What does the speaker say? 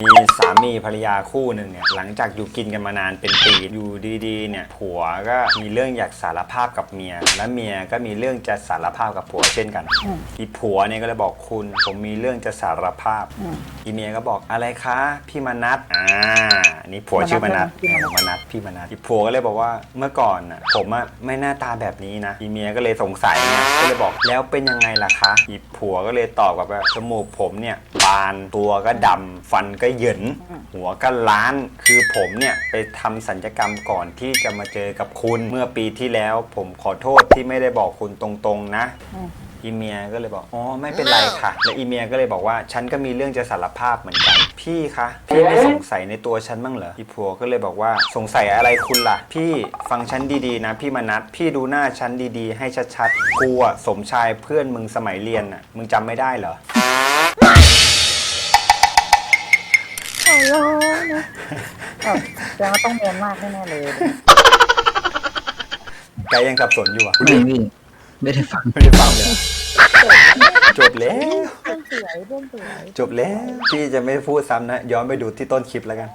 มีสามีภรรยาคู่หนึ่งเนี่ยหลังจากอยู่กินกันมานานเป็นปีอยู่ดีๆเนี่ยผัวก็มีเรื่องอยากสารภาพกับเมีย และเมียก็มีเรื่องจะสารภาพกับผัวเช่นกันอืมอีผัวเนี่ยก็เลยบอกคุณ ผมมีเรื่องจะสารภาพอืมอีเมียก็บอกอะไรคะพี่มนัทอ่านี่ผัวชื่อมนัทพี่มนัสมนัทพี่มนัทอีผัวก็เลยบอกว่าเมื่อก่อนน่ะผมอะไม่หน้าตาแบบนี้นะอีเมียก็เลยสงสัยไงก็เลยบอกแล้วเป็นยังไงล่ะคะอีผัวก็เลยตอบกลับว่าจมูกผมเนี่ยบานตัวก็ดำฟันก็เหยินหัวก็ล้าน คือผมเนี่ยไปทำสัญญกรรมก่อนที่จะมาเจอกับคุณ เมื่อปีที่แล้วผมขอโทษที่ไม่ได้บอกคุณตรงๆนะอืมอีเมียก็เลยบอก อ๋อ ไม่เป็นไรค่ะ และอีเมียก็เลยบอกว่า ฉันก็มีเรื่องจะสารภาพเหมือนกัน พี่คะ พี่ไม่สงสัยในตัวฉันบ้างเหรอ อีผัวก็เลยบอกว่า สงสัยอะไรคุณล่ะ พี่ฟังฉันดีๆนะ พี่มานัด พี่ดูหน้าฉันดีๆ ให้ชัดๆ กูอะสมชายเพื่อนมึงสมัยเรียนน่ะมึงจำไม่ได้เหรอขอร้อง นะแบบงวต้องเนียนมากแน่เลยไกด์ยังสับสนอยู่อะไม่ได้ฟังไม่ได้ฟังเลยจบแล้วเสวยเรื่อวจบแล้ว พี่จะไม่พูดซ้ำนะ ย้อนไปดูที่ต้นคลิปแล้วกัน